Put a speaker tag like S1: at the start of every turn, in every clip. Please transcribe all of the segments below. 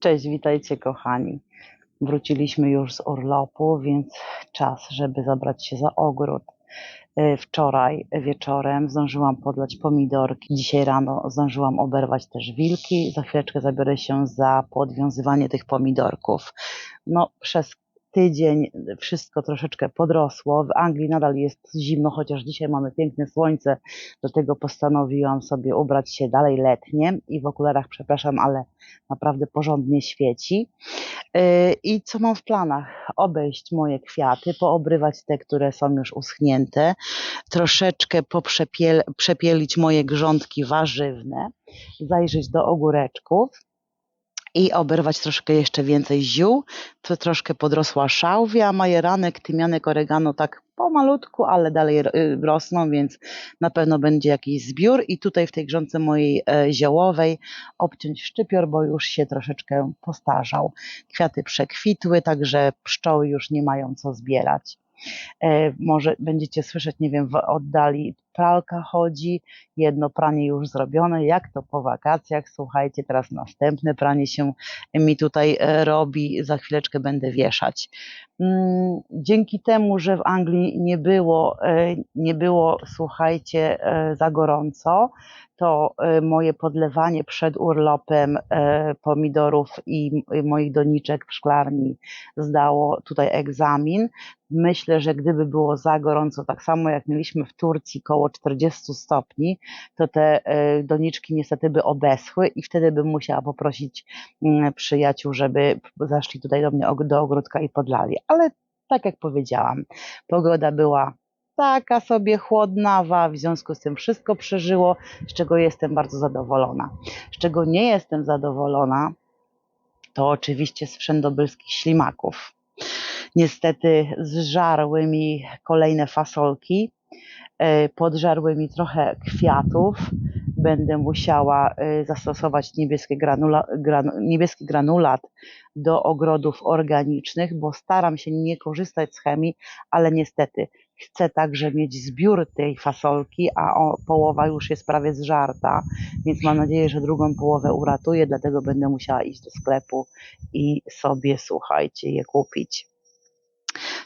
S1: Cześć, witajcie kochani. Wróciliśmy już z urlopu, więc czas, żeby zabrać się za ogród. E, Wczoraj wieczorem zdążyłam podlać pomidorki. Dzisiaj rano zdążyłam oberwać też wilki. Za chwileczkę zabiorę się za podwiązywanie tych pomidorków. No, przez tydzień wszystko troszeczkę podrosło. W Anglii nadal jest zimno, chociaż dzisiaj mamy piękne słońce. Do tego postanowiłam sobie ubrać się dalej letnie i w okularach, przepraszam, ale naprawdę porządnie świeci. Yy, I co mam w planach? Obejść moje kwiaty, poobrywać te, które są już uschnięte, troszeczkę poprzepiel, przepielić moje grządki warzywne, zajrzeć do ogóreczków i oberwać troszkę jeszcze więcej ziół. To troszkę podrosła szałwia, majeranek, tymianek, oregano tak pomalutku, ale dalej y, rosną, więc na pewno będzie jakiś zbiór. I tutaj w tej grządce mojej e, ziołowej obciąć szczypior, bo już się troszeczkę postarzał. Kwiaty przekwitły, także pszczoły już nie mają co zbierać. E, Może będziecie słyszeć, nie wiem, w oddali pralka chodzi, jedno pranie już zrobione, jak to po wakacjach, słuchajcie, teraz następne pranie się mi tutaj e, robi, za chwileczkę będę wieszać. Mm, Dzięki temu, że w Anglii nie było, e, nie było słuchajcie, e, za gorąco, to moje podlewanie przed urlopem pomidorów i moich doniczek w szklarni zdało tutaj egzamin. Myślę, że gdyby było za gorąco, tak samo jak mieliśmy w Turcji koło 40 stopni, to te e, doniczki niestety by obeschły i wtedy bym musiała poprosić mm, przyjaciół, żeby zaszli tutaj do mnie do ogródka i podlali. Ale tak jak powiedziałam, pogoda była taka sobie chłodnawa, w związku z tym wszystko przeżyło, z czego jestem bardzo zadowolona. Z czego nie jestem zadowolona, to oczywiście z wszędobylskich ślimaków. Niestety zżarły mi kolejne fasolki, e, podżarły mi trochę kwiatów. Będę musiała e, zastosować niebieskie granula, gran, niebieski granulat do ogrodów organicznych, bo staram się nie korzystać z chemii, ale niestety chcę także mieć zbiór tej fasolki, a o, połowa już jest prawie zżarta, więc mam nadzieję, że drugą połowę uratuję, dlatego będę musiała iść do sklepu i sobie, słuchajcie, je kupić.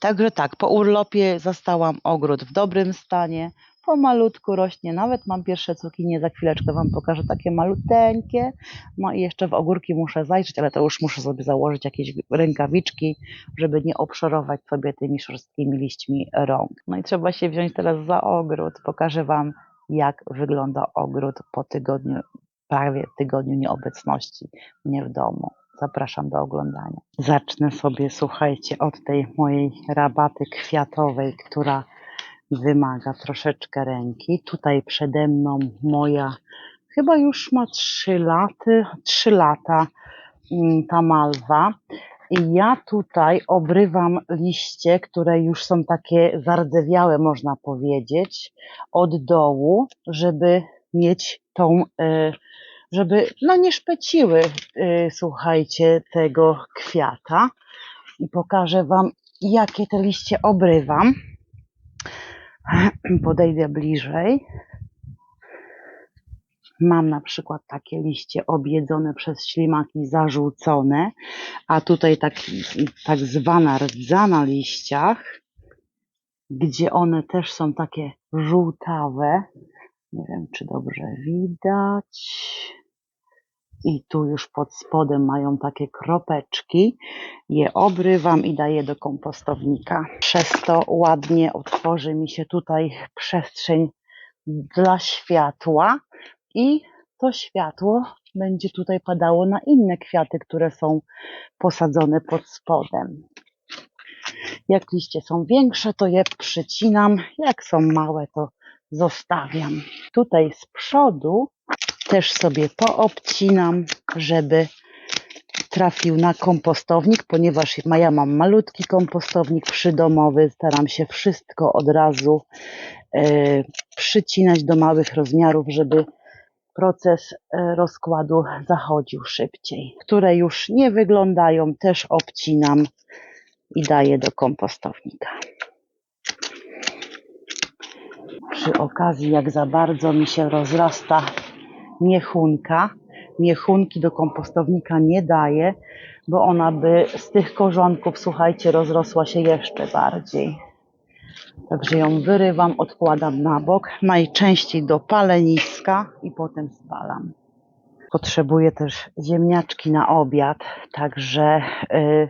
S1: Także tak, po urlopie zastałam ogród w dobrym stanie. Pomalutku rośnie, nawet mam pierwsze cukinie, za chwileczkę Wam pokażę, takie maluteńkie. No i jeszcze w ogórki muszę zajrzeć, ale to już muszę sobie założyć jakieś rękawiczki, żeby nie obszorować sobie tymi szorstkimi liśćmi rąk. No i trzeba się wziąć teraz za ogród. Pokażę Wam, jak wygląda ogród po tygodniu, prawie tygodniu nieobecności mnie w domu. Zapraszam do oglądania. Zacznę sobie, słuchajcie, od tej mojej rabaty kwiatowej, która wymaga troszeczkę ręki. Tutaj przede mną moja, chyba już ma 3 laty, 3 lata mm, ta malwa. I ja tutaj obrywam liście, które już są takie zardzewiałe, można powiedzieć, od dołu, żeby mieć tą, e, żeby no nie szpeciły, e, słuchajcie, tego kwiata. I pokażę Wam, jakie te liście obrywam. Podejdę bliżej. Mam na przykład takie liście objedzone przez ślimaki, zarzucone, a tutaj tak, tak zwana rdza na liściach, gdzie one też są takie żółtawe. Nie wiem, czy dobrze widać. I tu już pod spodem mają takie kropeczki. Je obrywam i daję do kompostownika. Przez to ładnie otworzy mi się tutaj przestrzeń dla światła i to światło będzie tutaj padało na inne kwiaty, które są posadzone pod spodem. Jak liście są większe, to je przycinam. Jak są małe, to zostawiam. Tutaj z przodu też sobie poobcinam, żeby trafił na kompostownik, ponieważ ja mam malutki kompostownik przydomowy. Staram się wszystko od razu e, przycinać do małych rozmiarów, żeby proces e, rozkładu zachodził szybciej. Które już nie wyglądają, też obcinam i daję do kompostownika. Przy okazji, jak za bardzo mi się rozrasta miechunka, miechunki do kompostownika nie daję, bo ona by z tych korzonków, słuchajcie, rozrosła się jeszcze bardziej. Także ją wyrywam, odkładam na bok, najczęściej do paleniska i potem spalam. Potrzebuję też ziemniaczki na obiad, także y,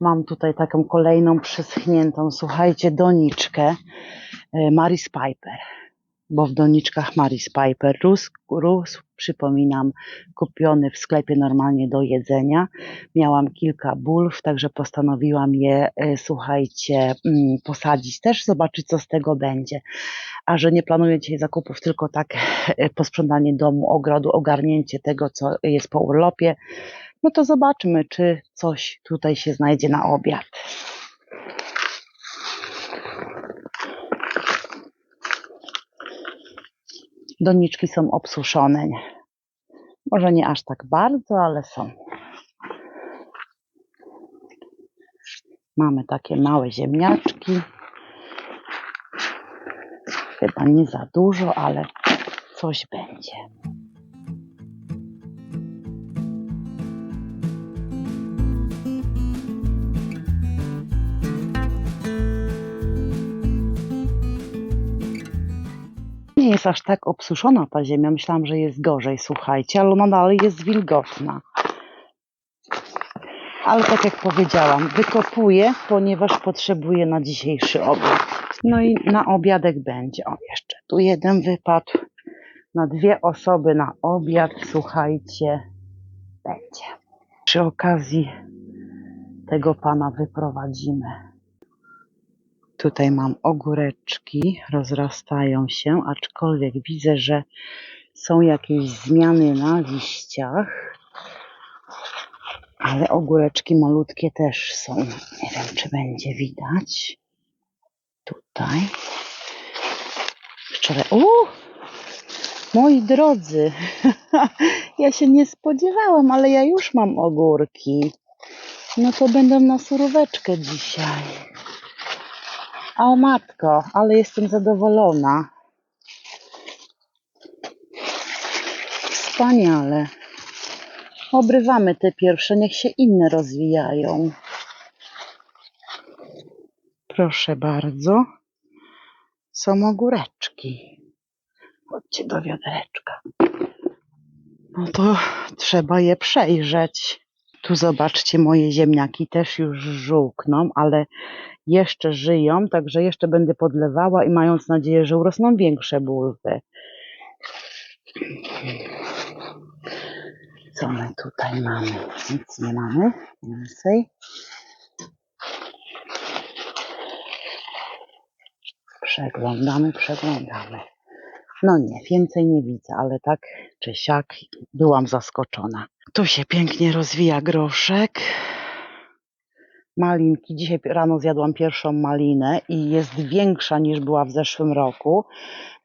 S1: mam tutaj taką kolejną przyschniętą, słuchajcie, doniczkę y, Maris Piper, bo w doniczkach Maris Piper rósł, rósł, przypominam, kupiony w sklepie normalnie do jedzenia. Miałam kilka bulw, także postanowiłam je, y, słuchajcie, mm, posadzić też, zobaczyć co z tego będzie. A że nie planuję dzisiaj zakupów, tylko tak y, posprzątanie domu, ogrodu, ogarnięcie tego, co jest po urlopie, no to zobaczmy, czy coś tutaj się znajdzie na obiad. Doniczki są obsuszone. Może nie aż tak bardzo, ale są. Mamy takie małe ziemniaczki. Chyba nie za dużo, ale coś będzie. Jest aż tak obsuszona ta ziemia. Myślałam, że jest gorzej, słuchajcie, ale ona dalej jest wilgotna. Ale tak jak powiedziałam, wykopuję, ponieważ potrzebuję na dzisiejszy obiad. No i na obiadek będzie. O, jeszcze tu jeden wypadł. Na dwie osoby na obiad, słuchajcie, będzie. Przy okazji tego pana wyprowadzimy. Tutaj mam ogóreczki, rozrastają się, aczkolwiek widzę, że są jakieś zmiany na liściach. Ale ogóreczki malutkie też są. Nie wiem, czy będzie widać. Tutaj. Wczoraj. U! Moi drodzy, ja się nie spodziewałam, ale ja już mam ogórki. No to będą na suróweczkę dzisiaj. O matko, ale jestem zadowolona. Wspaniale. Obrywamy te pierwsze, niech się inne rozwijają. Proszę bardzo. Są ogóreczki. Chodźcie do wiadereczka. No to trzeba je przejrzeć. Tu zobaczcie, moje ziemniaki też już żółkną, ale jeszcze żyją, także jeszcze będę podlewała i mając nadzieję, że urosną większe bulwy. Co my tutaj mamy? Nic nie mamy więcej. Przeglądamy, przeglądamy. No nie, więcej nie widzę, ale tak czy siak byłam zaskoczona. Tu się pięknie rozwija groszek. Malinki. Dzisiaj rano zjadłam pierwszą malinę i jest większa niż była w zeszłym roku.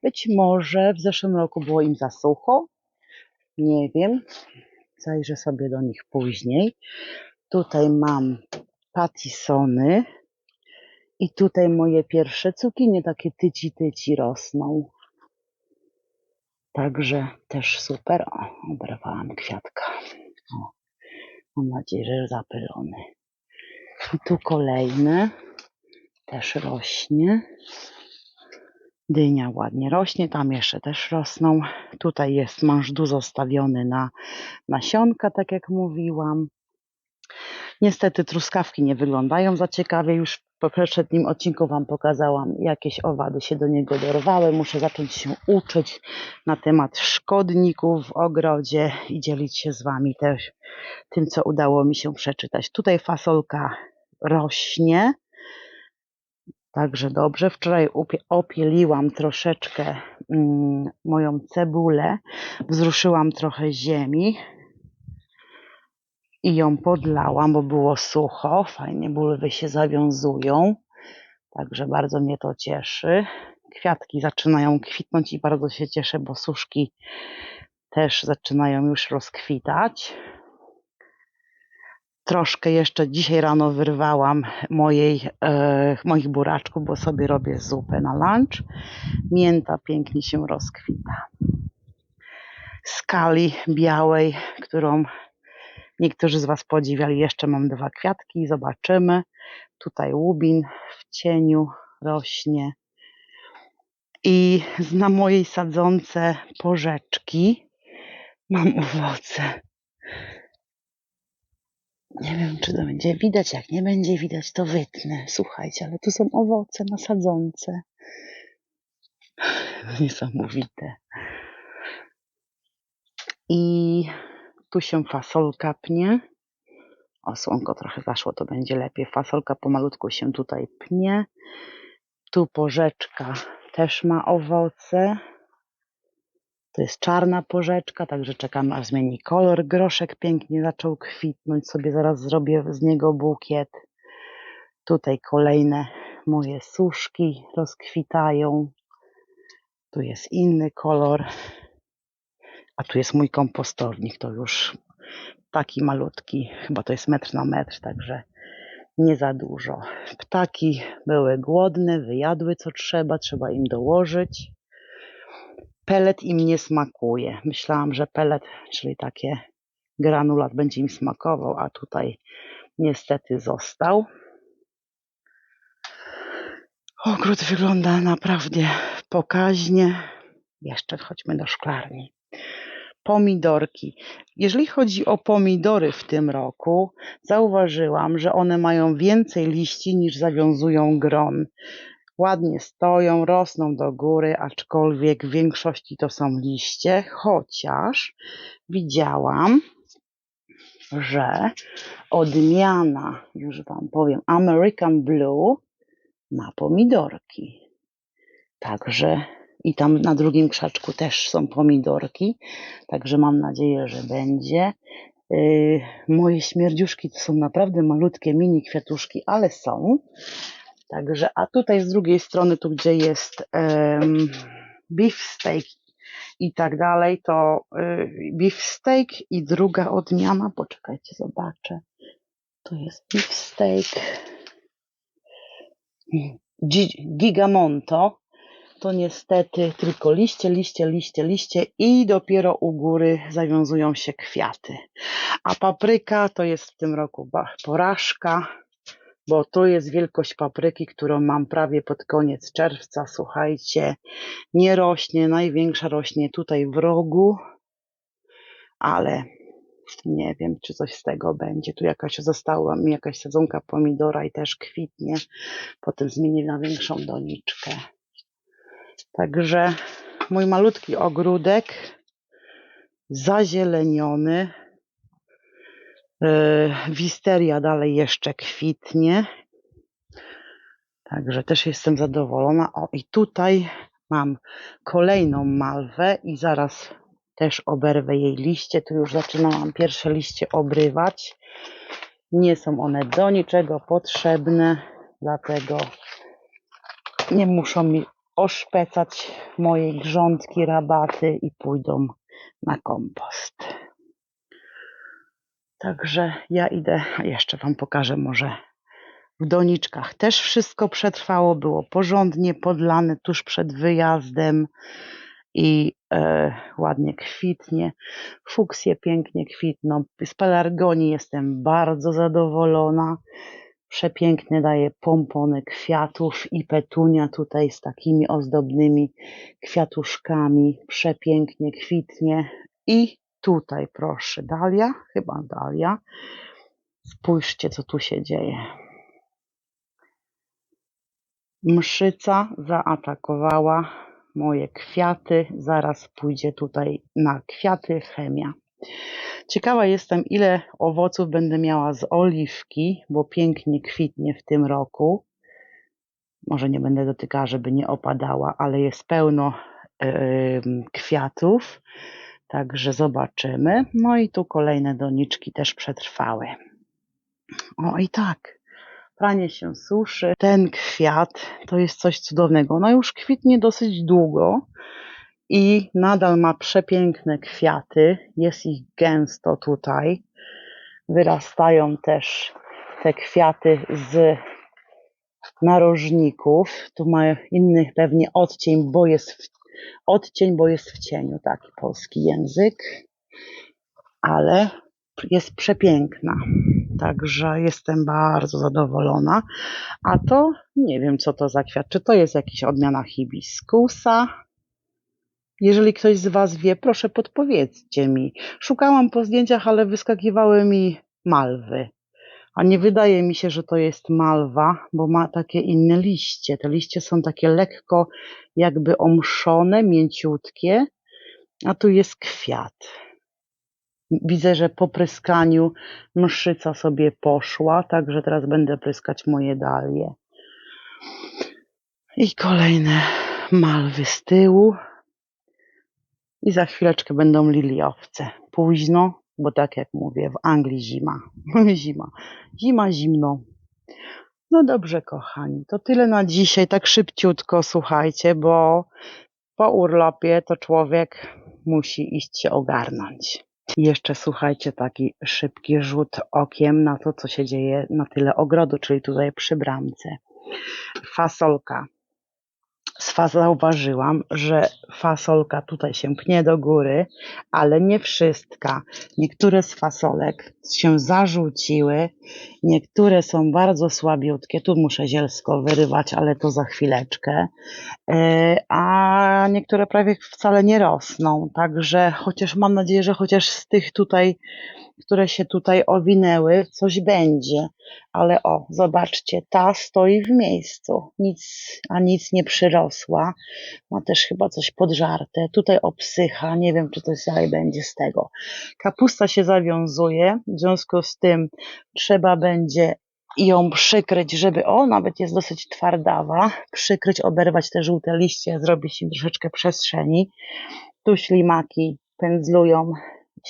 S1: Być może w zeszłym roku było im za sucho. Nie wiem. Zajrzę sobie do nich później. Tutaj mam patisony. I tutaj moje pierwsze cukinie, takie tyci tyci rosną. Także też super. O, oberwałam kwiatka. O, mam nadzieję, że zapylony. I tu kolejne. Też rośnie. Dynia ładnie rośnie, tam jeszcze też rosną. Tutaj jest mążdu zostawiony na nasionka, tak jak mówiłam. Niestety truskawki nie wyglądają za ciekawie. Już poprzednim odcinku Wam pokazałam, jakieś owady się do niego dorwały. Muszę zacząć się uczyć na temat szkodników w ogrodzie i dzielić się z Wami też tym, co udało mi się przeczytać. Tutaj fasolka rośnie. Także dobrze. Wczoraj opieliłam troszeczkę mm, moją cebulę. Wzruszyłam trochę ziemi i ją podlałam, bo było sucho. Fajnie bulwy się zawiązują. Także bardzo mnie to cieszy. Kwiatki zaczynają kwitnąć i bardzo się cieszę, bo suszki też zaczynają już rozkwitać. Troszkę jeszcze dzisiaj rano wyrwałam mojej, e, moich buraczków, bo sobie robię zupę na lunch. Mięta pięknie się rozkwita. skali białej, którą niektórzy z Was podziwiali. Jeszcze mam dwa kwiatki, zobaczymy. Tutaj łubin w cieniu rośnie. I na mojej sadzonce porzeczki mam owoce. Nie wiem, czy to będzie widać. Jak nie będzie widać, to wytnę. Słuchajcie, ale tu są owoce na sadzonce. Niesamowite. I tu się fasolka pnie. O, słonko trochę zaszło, to będzie lepiej. Fasolka pomalutku się tutaj pnie. Tu porzeczka też ma owoce. To jest czarna porzeczka, także czekamy aż zmieni kolor. Groszek pięknie zaczął kwitnąć. Sobie zaraz zrobię z niego bukiet. Tutaj kolejne moje suszki rozkwitają. Tu jest inny kolor. A tu jest mój kompostownik. To już taki malutki. Chyba to jest metr na metr, także nie za dużo. Ptaki były głodne, wyjadły co trzeba, trzeba im dołożyć. Pelet im nie smakuje. Myślałam, że pelet, czyli takie granulat będzie im smakował, a tutaj niestety został. Ogród wygląda naprawdę pokaźnie. Jeszcze chodźmy do szklarni. Pomidorki. Jeżeli chodzi o pomidory w tym roku, zauważyłam, że one mają więcej liści niż zawiązują gron. Ładnie stoją, rosną do góry, aczkolwiek w większości to są liście, chociaż widziałam, że odmiana, już Wam powiem, American Blue ma pomidorki. Także i tam na drugim krzaczku też są pomidorki, także mam nadzieję, że będzie. Yy, moje śmierdziuszki to są naprawdę malutkie mini kwiatuszki, ale są. Także, a tutaj z drugiej strony, tu gdzie jest um, beef steak i tak dalej, to y, beef steak i druga odmiana, poczekajcie, zobaczę. To jest beef steak Gi- Gigamonto. To niestety tylko liście, liście, liście, liście i dopiero u góry zawiązują się kwiaty. A papryka to jest w tym roku porażka bo to jest wielkość papryki, którą mam prawie pod koniec czerwca. Słuchajcie, nie rośnie, największa rośnie tutaj w rogu, ale nie wiem, czy coś z tego będzie. Tu jakaś została mi jakaś sadzonka pomidora i też kwitnie. Potem zmienię na większą doniczkę. Także mój malutki ogródek zazieleniony. Yy, Wisteria dalej jeszcze kwitnie. Także też jestem zadowolona. O, i tutaj mam kolejną malwę i zaraz też oberwę jej liście. Tu już zaczynałam pierwsze liście obrywać. Nie są one do niczego potrzebne, dlatego nie muszą mi oszpecać mojej grządki, rabaty i pójdą na kompost. Także ja idę, jeszcze Wam pokażę może w doniczkach też wszystko przetrwało, było porządnie podlane tuż przed wyjazdem i e, ładnie kwitnie. Fuksje pięknie kwitną. Z pelargonii jestem bardzo zadowolona. Przepięknie daje pompony kwiatów i petunia tutaj z takimi ozdobnymi kwiatuszkami. Przepięknie kwitnie. I tutaj proszę, dalia, chyba dalia. Spójrzcie, co tu się dzieje. Mszyca zaatakowała moje kwiaty. Zaraz pójdzie tutaj na kwiaty chemia. Ciekawa jestem, ile owoców będę miała z oliwki, bo pięknie kwitnie w tym roku. Może nie będę dotykała, żeby nie opadała, ale jest pełno yy, kwiatów. Także zobaczymy. No i tu kolejne doniczki też przetrwały. O i tak, pranie się suszy. Ten kwiat to jest coś cudownego. Ona już kwitnie dosyć długo i nadal ma przepiękne kwiaty. Jest ich gęsto tutaj. Wyrastają też te kwiaty z narożników. Tu ma inny pewnie odcień, bo jest w odcień, bo jest w cieniu taki polski język, ale jest przepiękna. Także jestem bardzo zadowolona. A to nie wiem, co to za kwiat. Czy to jest jakaś odmiana hibiskusa? Jeżeli ktoś z Was wie, proszę podpowiedzcie mi. Szukałam po zdjęciach, ale wyskakiwały mi malwy. A nie wydaje mi się, że to jest malwa, bo ma takie inne liście. Te liście są takie lekko jakby omszone, mięciutkie, a tu jest kwiat. Widzę, że po pryskaniu mszyca sobie poszła, także teraz będę pryskać moje dalie. I kolejne malwy z tyłu. I za chwileczkę będą liliowce. Późno, bo tak jak mówię, w Anglii zima. zima. Zima, zimno. No dobrze, kochani, to tyle na dzisiaj, tak szybciutko, słuchajcie, bo po urlopie to człowiek musi iść się ogarnąć. I jeszcze słuchajcie, taki szybki rzut okiem na to, co się dzieje na tyle ogrodu, czyli tutaj przy bramce. Fasolka zauważyłam, że fasolka tutaj się pnie do góry, ale nie wszystka. Niektóre z fasolek się zarzuciły, niektóre są bardzo słabiutkie. Tu muszę zielsko wyrywać, ale to za chwileczkę. E, A niektóre prawie wcale nie rosną. Także chociaż mam nadzieję, że chociaż z tych tutaj które się tutaj owinęły, coś będzie. Ale o, zobaczcie, ta stoi w miejscu, nic, a nic nie przyrosła. Ma też chyba coś podżarte. Tutaj obsycha, nie wiem, czy coś dalej będzie z tego. Kapusta się zawiązuje, w związku z tym trzeba będzie ją przykryć, żeby, o, nawet jest dosyć twardawa, przykryć, oberwać te żółte liście, zrobić im troszeczkę przestrzeni. Tu ślimaki pędzlują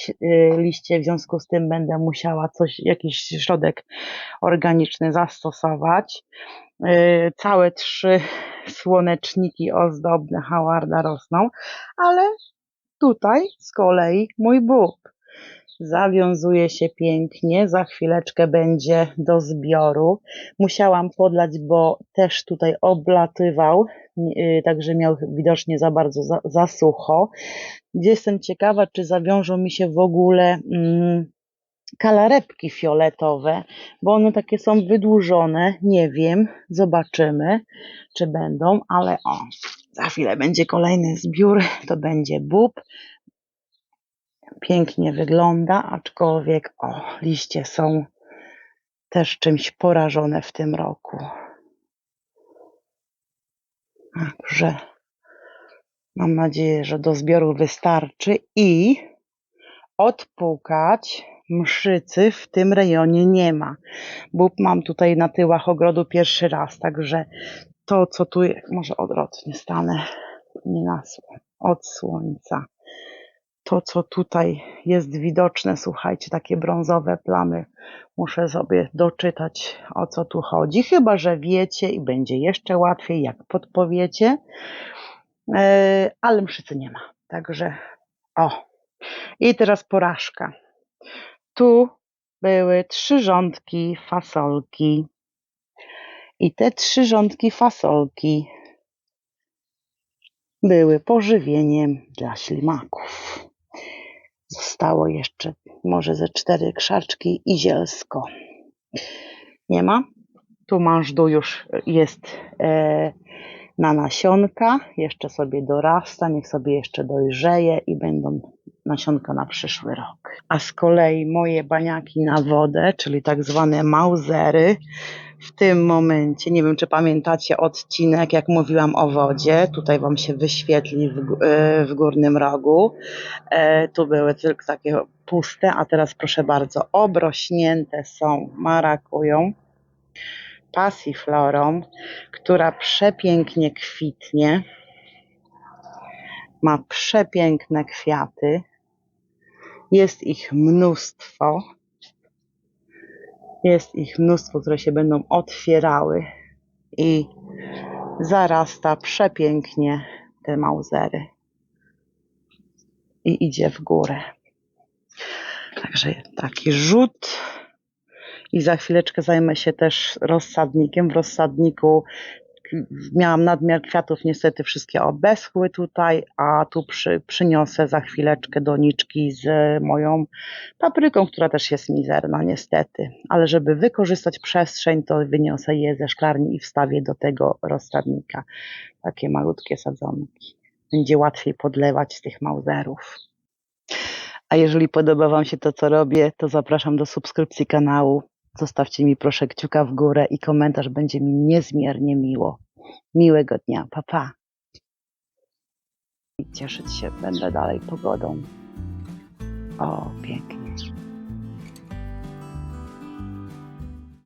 S1: y, liście, w związku z tym będę musiała coś, jakiś środek organiczny zastosować. Y, Całe trzy słoneczniki ozdobne hawarda rosną, ale tutaj z kolei mój bób zawiązuje się pięknie, za chwileczkę będzie do zbioru. Musiałam podlać, bo też tutaj oblatywał, także miał widocznie za bardzo za, za sucho. Jestem ciekawa, czy zawiążą mi się w ogóle mm, kalarepki fioletowe, bo one takie są wydłużone, nie wiem, zobaczymy, czy będą, ale o, za chwilę będzie kolejny zbiór, to będzie bób, pięknie wygląda, aczkolwiek o, liście są też czymś porażone w tym roku. Także mam nadzieję, że do zbioru wystarczy i odpukać mszycy w tym rejonie nie ma. Bób mam tutaj na tyłach ogrodu pierwszy raz, także to, co tu, może odwrotnie stanę, nie na od słońca to, co tutaj jest widoczne, słuchajcie, takie brązowe plamy, muszę sobie doczytać, o co tu chodzi. Chyba, że wiecie i będzie jeszcze łatwiej, jak podpowiecie, E, ale mszycy nie ma. Także, o. I teraz porażka. Tu były trzy rządki fasolki. I te trzy rządki fasolki były pożywieniem dla ślimaków. Zostało jeszcze może ze cztery krzaczki i zielsko. Nie ma? Tu mążdu już jest e, na nasionka. Jeszcze sobie dorasta, niech sobie jeszcze dojrzeje i będą nasionka na przyszły rok. A z kolei moje baniaki na wodę, czyli tak zwane mauzery, w tym momencie, nie wiem czy pamiętacie odcinek, jak mówiłam o wodzie, tutaj Wam się wyświetli w, e, w górnym rogu. E, tu były tylko takie puste, a teraz proszę bardzo, obrośnięte są marakują, pasiflorą, która przepięknie kwitnie. Ma przepiękne kwiaty. Jest ich mnóstwo. Jest ich mnóstwo, które się będą otwierały i zarasta przepięknie te mauzery. I idzie w górę. Także taki rzut. I za chwileczkę zajmę się też rozsadnikiem. W rozsadniku miałam nadmiar kwiatów, niestety wszystkie obeschły tutaj, a tu przy, przyniosę za chwileczkę doniczki z moją papryką, która też jest mizerna niestety. Ale żeby wykorzystać przestrzeń, to wyniosę je ze szklarni i wstawię do tego rozsadnika. Takie malutkie sadzonki. Będzie łatwiej podlewać z tych mauzerów. A jeżeli podoba Wam się to, co robię, to zapraszam do subskrypcji kanału. Zostawcie mi proszę kciuka w górę i komentarz, będzie mi niezmiernie miło. Miłego dnia, pa pa. I cieszyć się będę dalej pogodą. O, pięknie.